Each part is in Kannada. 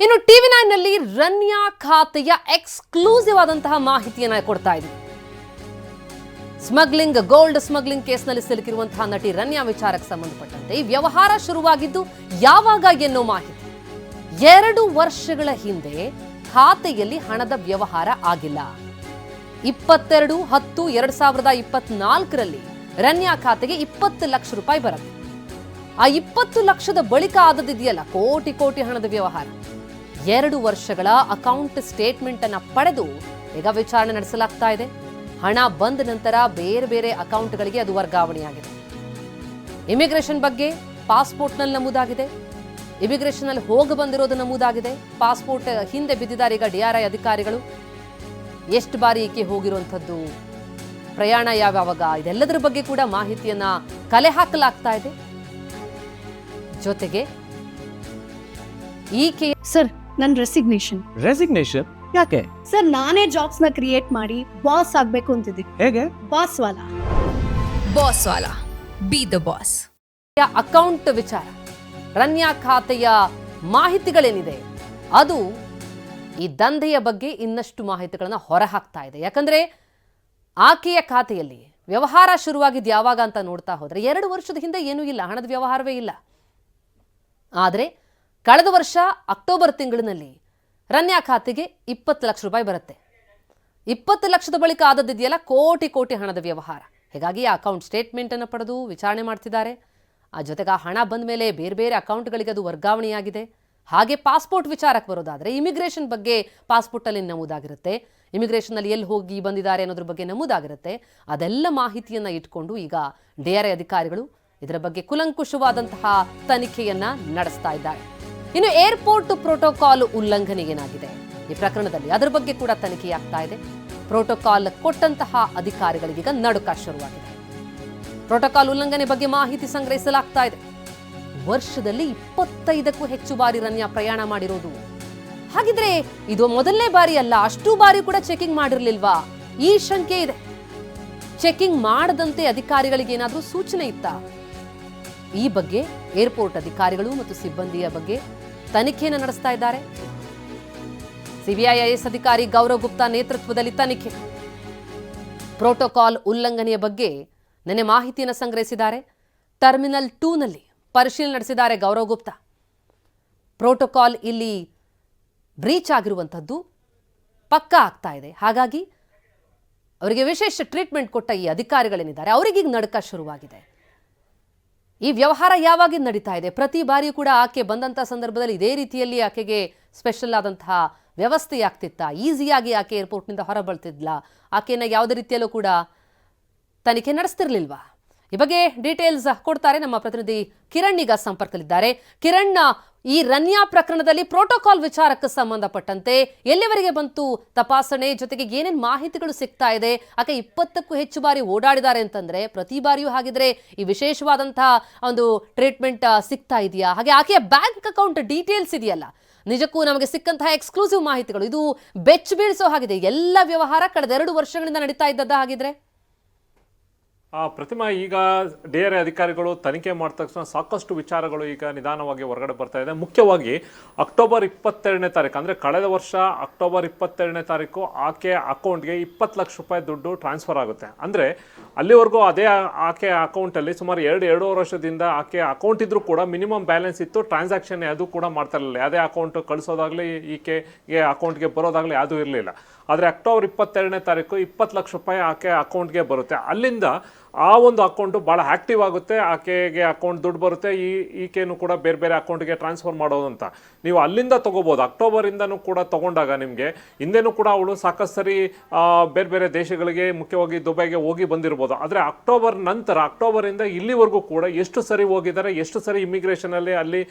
ಇನ್ನು ಟಿವಿ ನೈನ್ನಲ್ಲಿ ರನ್ಯಾ ಖಾತೆಯ ಎಕ್ಸ್ಕ್ಲೂಸಿವ್ ಆದಂತಹ ಮಾಹಿತಿಯನ್ನ ಕೊಡ್ತಾ ಇದೆ. ಸ್ಮಗ್ಲಿಂಗ್ ಗೋಲ್ಡ್ ಸ್ಮಗ್ಲಿಂಗ್ ಕೇಸ್ನಲ್ಲಿ ಸಿಲುಕಿರುವಂತಹ ನಟಿ ರನ್ಯಾ ವಿಚಾರಕ್ಕೆ ಸಂಬಂಧಪಟ್ಟಂತೆ ಈ ವ್ಯವಹಾರ ಶುರುವಾಗಿದ್ದು ಯಾವಾಗ ಎನ್ನೋ ಮಾಹಿತಿ? ಎರಡು ವರ್ಷಗಳ ಹಿಂದೆ ಖಾತೆಯಲ್ಲಿ ಹಣದ ವ್ಯವಹಾರ ಆಗಿಲ್ಲ. ಇಪ್ಪತ್ತೆರಡು, ಹತ್ತು, ಎರಡ್ ಸಾವಿರದ ಇಪ್ಪತ್ನಾಲ್ಕರಲ್ಲಿ ರನ್ಯಾ ಖಾತೆಗೆ ಇಪ್ಪತ್ತು ಲಕ್ಷ ರೂಪಾಯಿ ಬರುತ್ತೆ ಆ ಇಪ್ಪತ್ತು ಲಕ್ಷದ ಬಳಿಕ ಆದದಿದೆಯಲ್ಲ ಕೋಟಿ ಕೋಟಿ ಹಣದ ವ್ಯವಹಾರ. ಎರಡು ವರ್ಷಗಳ ಅಕೌಂಟ್ ಸ್ಟೇಟ್ಮೆಂಟ್ ಅನ್ನ ಪಡೆದು ಈಗ ವಿಚಾರಣೆ ನಡೆಸಲಾಗ್ತಾ ಇದೆ. ಹಣ ಬಂದ ನಂತರ ಬೇರೆ ಬೇರೆ ಅಕೌಂಟ್ಗಳಿಗೆ ಅದು ವರ್ಗಾವಣೆಯಾಗಿದೆ. ಇಮಿಗ್ರೇಷನ್ ಬಗ್ಗೆ ಪಾಸ್ಪೋರ್ಟ್ನಲ್ಲಿ ನಮೂದಾಗಿದೆ. ಇಮಿಗ್ರೇಷನ್ ಅಲ್ಲಿ ಹೋಗಿ ಬಂದಿರೋದು ನಮೂದಾಗಿದೆ. ಪಾಸ್ಪೋರ್ಟ್ ಹಿಂದೆ ಬಿದ್ದಿದ್ದಾರೆ ಈಗ ಡಿಆರ್ಐ ಅಧಿಕಾರಿಗಳು. ಎಷ್ಟು ಬಾರಿ ಈಕೆ ಹೋಗಿರುವಂಥದ್ದು? ಪ್ರಯಾಣ ಯಾವ್ಯಾವಾಗ? ಇದೆಲ್ಲದರ ಬಗ್ಗೆ ಕೂಡ ಮಾಹಿತಿಯನ್ನ ಕಲೆ ಹಾಕಲಾಗ್ತಾ ಇದೆ. ಜೊತೆಗೆ ಈಕೆ ಸರ್ ನನ್ನ ರೆಸಿಗ್ನೇಷನ್ ರೆಸಿಗ್ನೇಷನ್ ಯಾಕೆ? ಸರ್ ನಾನೇ ಜಾಬ್ಸ್ನ ಕ್ರಿಯೇಟ್ ಮಾಡಿ ಬಾಸ್ ಆಗ್ಬೇಕು ಅಂತಿದ್ದೀನಿ. ಹೇಗೆ? ಬಾಸ್ ವಾಲ. ಬಾಸ್ ವಾಲಾ. ಬಿ ದ ಬಾಸ್ ಅಕೌಂಟ್ ವಿಚಾರ. ರನ್ಯಾ ಖಾತೆಯ ಮಾಹಿತಿಗಳೇನಿದೆ? ಅದು ಈ ದಂಧೆಯ ಬಗ್ಗೆ ಇನ್ನಷ್ಟು ಮಾಹಿತಿಗಳನ್ನ ಹೊರಹಾಕ್ತಾ ಇದೆ. ಯಾಕಂದ್ರೆ ಆಕೆಯ ಖಾತೆಯಲ್ಲಿ ವ್ಯವಹಾರ ಶುರುವಾಗಿದ್ದು ಯಾವಾಗ ಅಂತ ನೋಡ್ತಾ ಹೋದರೆ ಎರಡು ವರ್ಷದ ಹಿಂದೆ ಏನೂ ಇಲ್ಲ. ಹಣದ ವ್ಯವಹಾರವೇ ಇಲ್ಲ. ಆದರೆ ಕಳೆದ ವರ್ಷ ಅಕ್ಟೋಬರ್ ತಿಂಗಳಿನಲ್ಲಿ ರನ್ಯಾ ಖಾತೆಗೆ ಇಪ್ಪತ್ತು ಲಕ್ಷ ರೂಪಾಯಿ ಬರುತ್ತೆ. ಇಪ್ಪತ್ತು ಲಕ್ಷದ ಬಳಿಕ ಆದದ್ದಿದೆಯಲ್ಲ? ಕೋಟಿ ಕೋಟಿ ಹಣದ ವ್ಯವಹಾರ. ಹೀಗಾಗಿ ಆ ಅಕೌಂಟ್ ಸ್ಟೇಟ್ಮೆಂಟ್ ಅನ್ನು ಪಡೆದು ವಿಚಾರಣೆ ಮಾಡ್ತಿದ್ದಾರೆ. ಆ ಜೊತೆಗೆ ಆ ಹಣ ಬಂದ ಮೇಲೆ ಬೇರೆ ಬೇರೆ ಅಕೌಂಟ್ಗಳಿಗೆ ಅದು ವರ್ಗಾವಣೆಯಾಗಿದೆ. ಹಾಗೆ ಪಾಸ್ಪೋರ್ಟ್ ವಿಚಾರಕ್ಕೆ ಬರೋದಾದ್ರೆ ಇಮಿಗ್ರೇಷನ್ ಬಗ್ಗೆ ಪಾಸ್ಪೋರ್ಟಲ್ಲಿ ನಮೂದಾಗಿರುತ್ತೆ. ಇಮಿಗ್ರೇಷನ್ನಲ್ಲಿ ಎಲ್ಲಿ ಹೋಗಿ ಬಂದಿದ್ದಾರೆ ಅನ್ನೋದ್ರ ಬಗ್ಗೆ ನಮೂದಾಗಿರುತ್ತೆ. ಅದೆಲ್ಲ ಮಾಹಿತಿಯನ್ನ ಇಟ್ಕೊಂಡು ಈಗ ಡಿ ಆರ್ ಐ ಅಧಿಕಾರಿಗಳು ಇದರ ಬಗ್ಗೆ ಕುಲಂಕುಷವಾದಂತಹ ತನಿಖೆಯನ್ನ ನಡೆಸ್ತಾ ಇದ್ದಾರೆ. ಇನ್ನು ಏರ್ಪೋರ್ಟ್ ಪ್ರೋಟೋಕಾಲ್ ಉಲ್ಲಂಘನೆ ಏನಾಗಿದೆ ಈ ಪ್ರಕರಣದಲ್ಲಿ ಅದರ ಬಗ್ಗೆ ಕೂಡ ತನಿಖೆಯಾಗ್ತಾ ಇದೆ. ಪ್ರೋಟೋಕಾಲ್ ಕೊಟ್ಟಂತಹ ಅಧಿಕಾರಿಗಳಿಗೀಗ ನಡುಕ ಶುರುವಾಗಿದೆ. ಪ್ರೋಟೋಕಾಲ್ ಉಲ್ಲಂಘನೆ ಬಗ್ಗೆ ಮಾಹಿತಿ ಸಂಗ್ರಹಿಸಲಾಗ್ತಾ ಇದೆ. ವರ್ಷದಲ್ಲಿ ಇಪ್ಪತ್ತೈದಕ್ಕೂ ಹೆಚ್ಚು ಬಾರಿ ರನ್ಯಾ ಪ್ರಯಾಣ ಮಾಡಿರೋದು. ಹಾಗಿದ್ರೆ ಇದು ಮೊದಲನೇ ಬಾರಿ ಅಲ್ಲ, ಅಷ್ಟು ಬಾರಿ ಕೂಡ ಚೆಕಿಂಗ್ ಮಾಡಿರಲಿಲ್ವಾ? ಈ ಶಂಕೆ ಇದೆ. ಚೆಕಿಂಗ್ ಮಾಡದಂತೆ ಅಧಿಕಾರಿಗಳಿಗೆ ಏನಾದರೂ ಸೂಚನೆ ಇತ್ತಾ? ಈ ಬಗ್ಗೆ ಏರ್ಪೋರ್ಟ್ ಅಧಿಕಾರಿಗಳು ಮತ್ತು ಸಿಬ್ಬಂದಿಯ ಬಗ್ಗೆ ತನಿಖೆಯನ್ನು ನಡೆಸ್ತಾ ಇದ್ದಾರೆ. ಸಿಬಿಐ ಐಎಸ್ ಅಧಿಕಾರಿ ಗೌರವ್ ಗುಪ್ತಾ ನೇತೃತ್ವದಲ್ಲಿ ತನಿಖೆ. ಪ್ರೋಟೋಕಾಲ್ ಉಲ್ಲಂಘನೆಯ ಬಗ್ಗೆ ನಿನ್ನೆ ಮಾಹಿತಿಯನ್ನು ಸಂಗ್ರಹಿಸಿದ್ದಾರೆ. ಟರ್ಮಿನಲ್ ಟೂನಲ್ಲಿ ಪರಿಶೀಲನೆ ನಡೆಸಿದ್ದಾರೆ ಗೌರವ್ ಗುಪ್ತಾ. ಪ್ರೋಟೋಕಾಲ್ ಇಲ್ಲಿ ಬ್ರೀಚ್ ಆಗಿರುವಂಥದ್ದು ಪಕ್ಕಾ ಆಗ್ತಾ ಇದೆ. ಹಾಗಾಗಿ ಅವರಿಗೆ ವಿಶೇಷ ಟ್ರೀಟ್ಮೆಂಟ್ ಕೊಟ್ಟ ಈ ಅಧಿಕಾರಿಗಳೇನಿದ್ದಾರೆ, ಅವರಿಗೀಗ ನಡಕ ಶುರುವಾಗಿದೆ. ಈ ವ್ಯವಹಾರ ಯಾವಾಗ ನಡೀತಾ ಇದೆ? ಪ್ರತಿ ಬಾರಿಯೂ ಕೂಡ ಆಕೆ ಬಂದಂಥ ಸಂದರ್ಭದಲ್ಲಿ ಇದೇ ರೀತಿಯಲ್ಲಿ ಆಕೆಗೆ ಸ್ಪೆಷಲ್ ಆದಂತಹ ವ್ಯವಸ್ಥೆ ಆಗ್ತಿತ್ತ? ಈಸಿಯಾಗಿ ಆಕೆ ಏರ್ಪೋರ್ಟ್ನಿಂದ ಹೊರಬಳ್ತಿದ್ಲ. ಆಕೆನ ಯಾವುದೇ ರೀತಿಯಲ್ಲೂ ಕೂಡ ತನಿಖೆ ನಡೆಸ್ತಿರ್ಲಿಲ್ವಾ? ಈ ಬಗ್ಗೆ ಡೀಟೇಲ್ಸ್ ಕೊಡ್ತಾರೆ ನಮ್ಮ ಪ್ರತಿನಿಧಿ ಕಿರಣ್ ಈಗ ಸಂಪರ್ಕದಲ್ಲಿದ್ದಾರೆ. ಕಿರಣ್ ಈ ರನ್ಯಾ ಪ್ರಕರಣದಲ್ಲಿ ಪ್ರೋಟೋಕಾಲ್ ವಿಚಾರಕ್ಕೆ ಸಂಬಂಧಪಟ್ಟಂತೆ ಎಲ್ಲಿವರೆಗೆ ಬಂತು? ತಪಾಸಣೆ ಜೊತೆಗೆ ಏನೇನು ಮಾಹಿತಿಗಳು ಸಿಗ್ತಾ ಇದೆ? ಆಕೆ ಇಪ್ಪತ್ತಕ್ಕೂ ಹೆಚ್ಚು ಬಾರಿ ಓಡಾಡಿದ್ದಾರೆ ಅಂತಂದ್ರೆ ಪ್ರತಿ ಬಾರಿಯೂ ಹಾಗಿದ್ರೆ ಈ ವಿಶೇಷವಾದಂತಹ ಒಂದು ಟ್ರೀಟ್ಮೆಂಟ್ ಸಿಗ್ತಾ ಇದೆಯಾ? ಹಾಗೆ ಆಕೆಯ ಬ್ಯಾಂಕ್ ಅಕೌಂಟ್ ಡೀಟೇಲ್ಸ್ ಇದೆಯಲ್ಲ? ನಿಜಕ್ಕೂ ನಮಗೆ ಸಿಕ್ಕಂತಹ ಎಕ್ಸ್ಕ್ಲೂಸಿವ್ ಮಾಹಿತಿಗಳು. ಇದು ಬೆಚ್ಚ ಬೀಳಿಸೋ ಹಾಗಿದೆ. ಎಲ್ಲ ವ್ಯವಹಾರ ಕಳೆದ ಎರಡು ವರ್ಷಗಳಿಂದ ನಡೀತಾ ಇದ್ದದ್ದ ಹಾಗಿದ್ರೆ? ಪ್ರತಿಮಾ ಈಗ ಡಿ ಆರ್ ಅಧಿಕಾರಿಗಳು ತನಿಖೆ ಮಾಡಿದ ತಕ್ಷಣ ಸಾಕಷ್ಟು ವಿಚಾರಗಳು ಈಗ ನಿಧಾನವಾಗಿ ಹೊರಗಡೆ ಬರ್ತಾ ಇದೆ. ಮುಖ್ಯವಾಗಿ ಅಕ್ಟೋಬರ್ ಇಪ್ಪತ್ತೆರಡನೇ ತಾರೀಕು, ಅಂದರೆ ಕಳೆದ ವರ್ಷ ಅಕ್ಟೋಬರ್ ಇಪ್ಪತ್ತೆರಡನೇ ತಾರೀಕು ಆಕೆ ಅಕೌಂಟ್ಗೆ ಇಪ್ಪತ್ತು ಲಕ್ಷ ರೂಪಾಯಿ ದುಡ್ಡು ಟ್ರಾನ್ಸ್ಫರ್ ಆಗುತ್ತೆ. ಅಂದರೆ ಅಲ್ಲಿವರೆಗೂ ಅದೇ ಆ- ಆಕೆ ಅಕೌಂಟಲ್ಲಿ ಸುಮಾರು ಎರಡು, ಎರಡೂವರೆ ವರ್ಷದಿಂದ ಆಕೆ ಅಕೌಂಟ್ ಇದ್ದರೂ ಕೂಡ ಮಿನಿಮಮ್ ಬ್ಯಾಲೆನ್ಸ್ ಇತ್ತು. ಟ್ರಾನ್ಸಾಕ್ಷನ್ ಯಾವುದು ಕೂಡ ಮಾಡ್ತಾ ಇರಲಿಲ್ಲ. ಯಾವುದೇ ಅಕೌಂಟ್ ಕಳಿಸೋದಾಗಲಿ ಈಕೆಗೆ ಅಕೌಂಟ್ಗೆ ಬರೋದಾಗಲಿ ಯಾವುದೂ ಇರಲಿಲ್ಲ. ಆದರೆ ಅಕ್ಟೋಬರ್ ಇಪ್ಪತ್ತೆರಡನೇ ತಾರೀಕು ಇಪ್ಪತ್ತು ಲಕ್ಷ ರೂಪಾಯಿ ಆಕೆ ಅಕೌಂಟ್ಗೆ ಬರುತ್ತೆ. ಅಲ್ಲಿಂದ ಆ ಒಂದು ಅಕೌಂಟು ಭಾಳ ಆ್ಯಕ್ಟಿವ್ ಆಗುತ್ತೆ. ಆಕೆಗೆ ಅಕೌಂಟ್ ದುಡ್ಡು ಬರುತ್ತೆ. ಈ ಈಕೆಯೂ ಕೂಡ ಬೇರೆ ಬೇರೆ ಅಕೌಂಟ್ಗೆ ಟ್ರಾನ್ಸ್ಫರ್ ಮಾಡೋದು ಅಂತ. ನೀವು ಅಲ್ಲಿಂದ ತೊಗೋಬೋದು. ಅಕ್ಟೋಬರಿಂದನೂ ಕೂಡ ತೊಗೊಂಡಾಗ ನಿಮಗೆ, ಹಿಂದೆನೂ ಕೂಡ ಅವಳು ಸಾಕಷ್ಟು ಸರಿ ಬೇರೆ ಬೇರೆ ದೇಶಗಳಿಗೆ, ಮುಖ್ಯವಾಗಿ ದುಬೈಗೆ ಹೋಗಿ ಬಂದಿರ್ಬೋದು. ಆದರೆ ಅಕ್ಟೋಬರ್ ನಂತರ, ಅಕ್ಟೋಬರಿಂದ ಇಲ್ಲಿವರೆಗೂ ಕೂಡ ಎಷ್ಟು ಸರಿ ಹೋಗಿದ್ದಾರೆ, ಎಷ್ಟು ಸರಿ ಇಮಿಗ್ರೇಷನಲ್ಲಿ ಅಲ್ಲಿ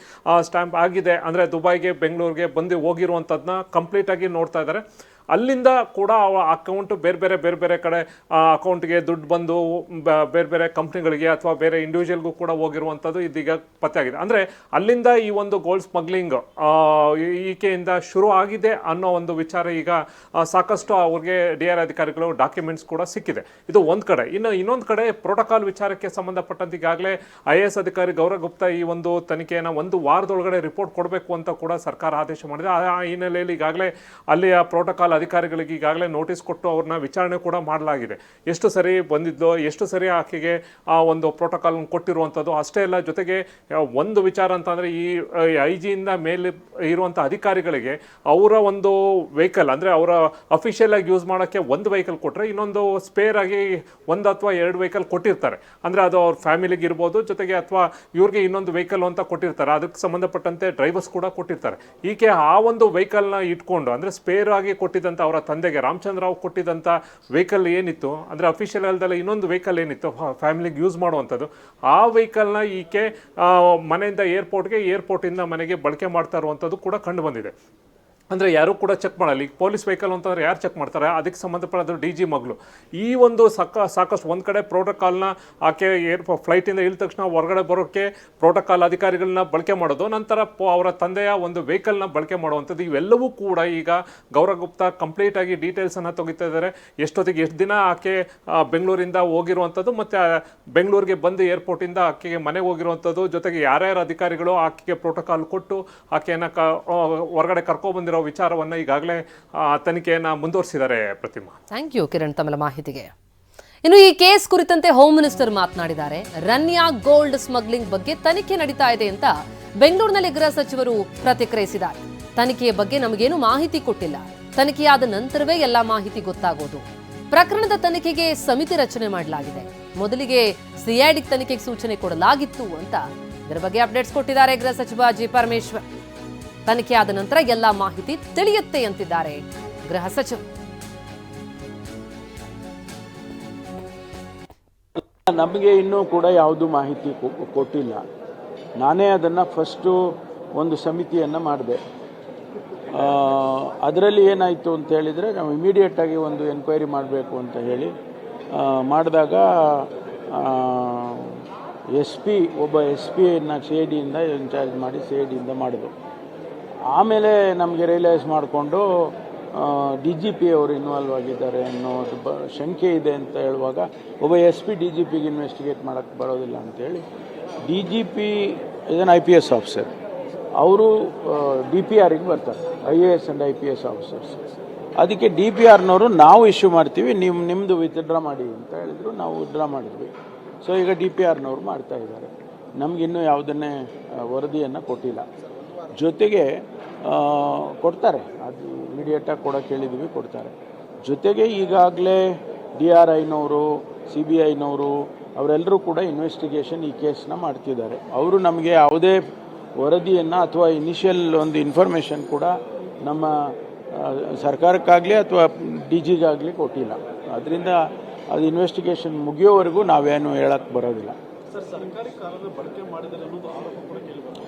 ಸ್ಟ್ಯಾಂಪ್ ಆಗಿದೆ, ಅಂದರೆ ದುಬೈಗೆ, ಬೆಂಗಳೂರಿಗೆ ಬಂದು ಹೋಗಿರುವಂಥದ್ದನ್ನ ಕಂಪ್ಲೀಟಾಗಿ ನೋಡ್ತಾ ಇದ್ದಾರೆ. ಅಲ್ಲಿಂದ ಕೂಡ ಅಕೌಂಟ್ ಬೇರೆ ಬೇರೆ ಬೇರೆ ಬೇರೆ ಕಡೆ ಅಕೌಂಟ್ಗೆ ದುಡ್ಡು ಬಂದು ಬೇರೆ ಬೇರೆ ಕಂಪ್ನಿಗಳಿಗೆ ಅಥವಾ ಬೇರೆ ಇಂಡಿವಿಜುವಲ್ಗೂ ಕೂಡ ಹೋಗಿರುವಂಥದ್ದು ಇದೀಗ ಪತ್ತೆಯಾಗಿದೆ ಅಂದರೆ ಅಲ್ಲಿಂದ ಈ ಒಂದು ಗೋಲ್ಡ್ ಸ್ಮಗ್ಲಿಂಗ್ ಈಕೆಯಿಂದ ಶುರು ಆಗಿದೆ ಅನ್ನೋ ಒಂದು ವಿಚಾರ ಈಗ ಸಾಕಷ್ಟು ಅವ್ರಿಗೆ ಡಿ ಆರ್ ಅಧಿಕಾರಿಗಳು ಡಾಕ್ಯುಮೆಂಟ್ಸ್ ಕೂಡ ಸಿಕ್ಕಿದೆ. ಇದು ಒಂದು ಕಡೆ. ಇನ್ನು ಇನ್ನೊಂದು ಕಡೆ ಪ್ರೋಟೋಕಾಲ್ ವಿಚಾರಕ್ಕೆ ಸಂಬಂಧಪಟ್ಟಂತೆ ಈಗಾಗಲೇ ಐ ಎ ಎಸ್ ಅಧಿಕಾರಿ ಗೌರವ್ ಗುಪ್ತಾ ಈ ಒಂದು ತನಿಖೆಯನ್ನು ಒಂದು ವಾರದೊಳಗಡೆ ರಿಪೋರ್ಟ್ ಕೊಡಬೇಕು ಅಂತ ಕೂಡ ಸರ್ಕಾರ ಆದೇಶ ಮಾಡಿದೆ. ಆ ಆ ಹಿನ್ನೆಲೆಯಲ್ಲಿ ಈಗಾಗಲೇ ಅಲ್ಲಿಯ ಪ್ರೋಟೋಕಾಲ್ ಅಧಿಕಾರಿಗಳಿಗೆ ಈಗಾಗಲೇ ನೋಟಿಸ್ ಕೊಟ್ಟು ಅವ್ರನ್ನ ವಿಚಾರಣೆ ಕೂಡ ಮಾಡಲಾಗಿದೆ. ಎಷ್ಟು ಸರಿ ಬಂದಿದ್ದೋ ಎಷ್ಟು ಸರಿ ಆಕೆಗೆ ಆ ಒಂದು ಪ್ರೋಟೋಕಾಲ್ ಕೊಟ್ಟಿರುವಂಥದ್ದು, ಅಷ್ಟೇ ಅಲ್ಲ, ಜೊತೆಗೆ ಒಂದು ವಿಚಾರ ಅಂತಂದರೆ ಈ ಐ ಜಿಯಿಂದ ಮೇಲೆ ಇರುವಂಥ ಅಧಿಕಾರಿಗಳಿಗೆ ಅವರ ಒಂದು ವೆಹಿಕಲ್ ಅಂದರೆ ಅವರ ಅಫಿಷಿಯಲ್ ಆಗಿ ಯೂಸ್ ಮಾಡೋಕ್ಕೆ ಒಂದು ವೆಹಿಕಲ್ ಕೊಟ್ಟರೆ ಇನ್ನೊಂದು ಸ್ಪೇರ್ ಆಗಿ ಒಂದು ಅಥವಾ ಎರಡು ವೆಹಿಕಲ್ ಕೊಟ್ಟಿರ್ತಾರೆ. ಅಂದರೆ ಅದು ಅವ್ರ ಫ್ಯಾಮಿಲಿಗೆ ಇರ್ಬೋದು, ಜೊತೆಗೆ ಅಥವಾ ಇವ್ರಿಗೆ ಇನ್ನೊಂದು ವೆಹಿಕಲ್ ಅಂತ ಕೊಟ್ಟಿರ್ತಾರೆ. ಅದಕ್ಕೆ ಸಂಬಂಧಪಟ್ಟಂತೆ ಡ್ರೈವರ್ಸ್ ಕೂಡ ಕೊಟ್ಟಿರ್ತಾರೆ. ಈಕೆ ಆ ಒಂದು ವೆಹಿಕಲ್ನ ಇಟ್ಕೊಂಡು ಅಂದರೆ ಸ್ಪೇರ್ ಆಗಿ ಕೊಟ್ಟಿದ್ದಂಥ ಅವರ ತಂದೆಗೆ ರಾಮಚಂದ್ರ ರಾವ್ ಕೊಟ್ಟಿದ್ದಂಥ ವೆಹಿಕಲ್ ಏನಿತ್ತು? ಅಂದರೆ ಅಫಿಷಿಯಲ್ ಅಲ್ದಲ್ಲ ಇನ್ನೊಂದು ವೆಹಿಕಲ್ ಏನಿತ್ತು? ಫ್ಯಾಮಿಲಿಗೆ ಯೂಸ್ ಮಾಡುವಂಥದ್ದು. ಆ ವೆಹಿಕಲ್ನ ಈಕೆ ಮನೆಯಿಂದ ಏರ್ಪೋರ್ಟ್ಗೆ ಏರ್ಪೋರ್ಟಿಂದ ಮನೆಗೆ ಬಳಕೆ ಮಾಡ್ತಾ ಇರುವಂಥದ್ದು ಕೂಡ ಕಂಡು ಬಂದಿದೆ. ಅಂದರೆ ಯಾರು ಕೂಡ ಚೆಕ್ ಮಾಡಲ್ಲ. ಈಗ ಪೊಲೀಸ್ ವೆಹಿಕಲ್ ಅಂತಂದ್ರೆ ಯಾರು ಚೆಕ್ ಮಾಡ್ತಾರೆ? ಅದಕ್ಕೆ ಸಂಬಂಧಪಟ್ಟದ್ದು ಡಿ ಜಿ ಮಗಳು ಈ ಒಂದು ಸಾಕ, ಸಾಕಷ್ಟು ಒಂದು ಕಡೆ ಪ್ರೋಟೋಕಾಲ್ನ ಆಕೆ ಏರ್ ಫ್ಲೈಟಿಂದ ಇಳಿದ ತಕ್ಷಣ ಹೊರಗಡೆ ಬರೋಕ್ಕೆ ಪ್ರೋಟೋಕಾಲ್ ಅಧಿಕಾರಿಗಳನ್ನ ಬಳಕೆ ಮಾಡೋದು, ನಂತರ ಅವರ ತಂದೆಯ ಒಂದು ವೆಹಿಕಲ್ನ ಬಳಕೆ ಮಾಡುವಂಥದ್ದು, ಇವೆಲ್ಲವೂ ಕೂಡ ಈಗ ಗೌರವ್ ಗುಪ್ತಾ ಕಂಪ್ಲೀಟ್ ಆಗಿ ಡೀಟೇಲ್ಸನ್ನು ತೆಗಿತಾ ಇದ್ದಾರೆ ಎಷ್ಟೊತ್ತಿಗೆ ಎಷ್ಟು ದಿನ ಆಕೆ ಬೆಂಗಳೂರಿಂದ ಹೋಗಿರುವಂಥದ್ದು ಮತ್ತು ಬೆಂಗಳೂರಿಗೆ ಬಂದು ಏರ್ಪೋರ್ಟಿಂದ ಆಕೆಗೆ ಮನೆಗೆ ಹೋಗಿರುವಂಥದ್ದು, ಜೊತೆಗೆ ಯಾರ್ಯಾರು ಅಧಿಕಾರಿಗಳು ಆಕೆಗೆ ಪ್ರೋಟೋಕಾಲ್ ಕೊಟ್ಟು ಆಕೆಯನ್ನು ಕ, ಹೊರಗಡೆ ಕರ್ಕೊಬಂದಿರೋ ವಿಚಾರವನ್ನು ಈಗಾಗಲೇ ತನಿಖೆಯನ್ನು ಮುಂದುವರಿಸಿದ್ದಾರೆ ಪ್ರತಿಮಾ. ಥ್ಯಾಂಕ್ ಯು ಕಿರಣ್, ತಮ್ಮ ಮಾಹಿತಿಗೆ. ಇನ್ನು ಈ ಕೇಸ್ ಕುರಿತಂತೆ ಹೋಮ್ ಮಿನಿಸ್ಟರ್ ಮಾತನಾಡಿದ್ದಾರೆ. ರನ್ಯಾ ಗೋಲ್ಡ್ ಸ್ಮಗ್ಲಿಂಗ್ ಬಗ್ಗೆ ತನಿಖೆ ನಡೀತಾ ಇದೆ ಅಂತ ಬೆಂಗಳೂರಿನಲ್ಲಿ ಗೃಹ ಸಚಿವರು ಪ್ರತಿಕ್ರಿಯಿಸಿದ್ದಾರೆ. ತನಿಖೆಯ ಬಗ್ಗೆ ನಮಗೇನು ಮಾಹಿತಿ ಕೊಟ್ಟಿಲ್ಲ. ತನಿಖೆಯಾದ ನಂತರವೇ ಎಲ್ಲಾ ಮಾಹಿತಿ ಗೊತ್ತಾಗೋದು. ಪ್ರಕರಣದ ತನಿಖೆಗೆ ಸಮಿತಿ ರಚನೆ ಮಾಡಲಾಗಿದೆ. ಮೊದಲಿಗೆ ಸಿಐಡಿ ತನಿಖೆಗೆ ಸೂಚನೆ ಕೊಡಲಾಗಿತ್ತು ಅಂತ ಇದರ ಬಗ್ಗೆ ಅಪ್ಡೇಟ್ಸ್ ಕೊಟ್ಟಿದ್ದಾರೆ ಗೃಹ ಸಚಿವ ಜಿ ಪರಮೇಶ್ವರ್. ತನಿಖೆಯಾದ ನಂತರ ಎಲ್ಲ ಮಾಹಿತಿ ತಿಳಿಯುತ್ತೆ ಅಂತಿದ್ದಾರೆ. ಗೃಹ ಸಚಿವರು ನಮಗೆ ಇನ್ನೂ ಕೂಡ ಯಾವುದು ಮಾಹಿತಿ ಕೊಟ್ಟಿಲ್ಲ. ನಾನೇ ಅದನ್ನು ಫಸ್ಟು ಒಂದು ಸಮಿತಿಯನ್ನು ಮಾಡಿದೆ. ಅದರಲ್ಲಿ ಏನಾಯಿತು ಅಂತ ಹೇಳಿದರೆ ನಾವು ಇಮಿಡಿಯೇಟಾಗಿ ಒಂದು ಎನ್ಕ್ವೈರಿ ಮಾಡಬೇಕು ಅಂತ ಹೇಳಿ ಮಾಡಿದಾಗ ಎಸ್ ಪಿ, ಒಬ್ಬ ಎಸ್ ಪಿಯನ್ನು ಸಿ ಐ ಡಿಯಿಂದ ಇನ್ಚಾರ್ಜ್ ಮಾಡಿ ಸಿ ಐ ಡಿಯಿಂದ ಮಾಡಿದ್ರು ಆಮೇಲೆ ನಮಗೆ ರಿಯಲೈಸ್ ಮಾಡಿಕೊಂಡು ಡಿ ಜಿ ಪಿ ಅವರು ಇನ್ವಾಲ್ವ್ ಆಗಿದ್ದಾರೆ ಅನ್ನೋದು ಬ ಶಂಕೆ ಇದೆ ಅಂತ ಹೇಳುವಾಗ, ಒಬ್ಬ ಎಸ್ ಪಿ ಡಿ ಜಿ ಪಿಗೆ ಇನ್ವೆಸ್ಟಿಗೇಟ್ ಮಾಡೋಕ್ಕೆ ಬರೋದಿಲ್ಲ ಅಂತೇಳಿ ಡಿ ಜಿ ಪಿ ಇದನ್ನು ಐ ಪಿ ಎಸ್ ಆಫೀಸರ್ ಅವರು ಡಿ ಪಿ ಆರಿಗೆ ಬರ್ತಾರೆ I A S and I P S officers ಅದಕ್ಕೆ ಡಿ ಪಿ ಆರ್ನವರು ನಾವು ಇಶ್ಯೂ ಮಾಡ್ತೀವಿ ನಿಮ್ಮ ನಿಮ್ಮದು ವಿತ್ಡ್ರಾ ಮಾಡಿ ಅಂತ ಹೇಳಿದ್ರು, ನಾವು ವಿತ್ಡ್ರಾ ಮಾಡಿದ್ವಿ. ಸೊ ಈಗ ಡಿ ಪಿ ಆರ್ನವ್ರು ಮಾಡ್ತಾ ಇದ್ದಾರೆ. ನಮಗಿನ್ನೂ ಯಾವುದನ್ನೇ ವರದಿಯನ್ನು ಕೊಟ್ಟಿಲ್ಲ. ಜೊತೆಗೆ ಕೊಡ್ತಾರೆ. ಅದು ಇಮಿಡಿಯೇಟಾಗಿ ಕೊಡೋಕ್ಕೆ ಹೇಳಿದ್ವಿ ಕೊಡ್ತಾರೆ. ಜೊತೆಗೆ ಈಗಾಗಲೇ ಡಿ ಆರ್ ಐನವರು ಸಿ ಬಿ ಐನವರು ಅವರೆಲ್ಲರೂ ಕೂಡ ಇನ್ವೆಸ್ಟಿಗೇಷನ್ ಈ ಕೇಸ್ನ ಮಾಡ್ತಿದ್ದಾರೆ. ಅವರು ನಮಗೆ ಯಾವುದೇ ವರದಿಯನ್ನು ಅಥವಾ ಇನಿಷಿಯಲ್ ಒಂದು ಇನ್ಫಾರ್ಮೇಷನ್ ಕೂಡ ನಮ್ಮ ಸರ್ಕಾರಕ್ಕಾಗಲಿ ಅಥವಾ ಡಿ ಜಿಗಾಗಲಿ ಕೊಟ್ಟಿಲ್ಲ. ಅದರಿಂದ ಅದು ಇನ್ವೆಸ್ಟಿಗೇಷನ್ ಮುಗಿಯೋವರೆಗೂ ನಾವೇನು ಹೇಳಕ್ಕೆ ಬರೋದಿಲ್ಲ.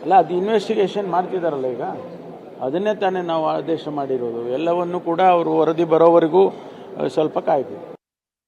ಅಲ್ಲ ಅದು ಇನ್ವೆಸ್ಟಿಗೇಷನ್ ಮಾಡ್ತಿದ್ದಾರಲ್ಲ ಈಗ? ಅದನ್ನೇ ತಾನೇ ನಾವು ಆದೇಶ ಮಾಡಿರೋದು. ಎಲ್ಲವನ್ನು ಕೂಡ ಅವರು ವರದಿ ಬರೋವರೆಗೂ ಸ್ವಲ್ಪ ಕಾಯ್ಬೇಕು.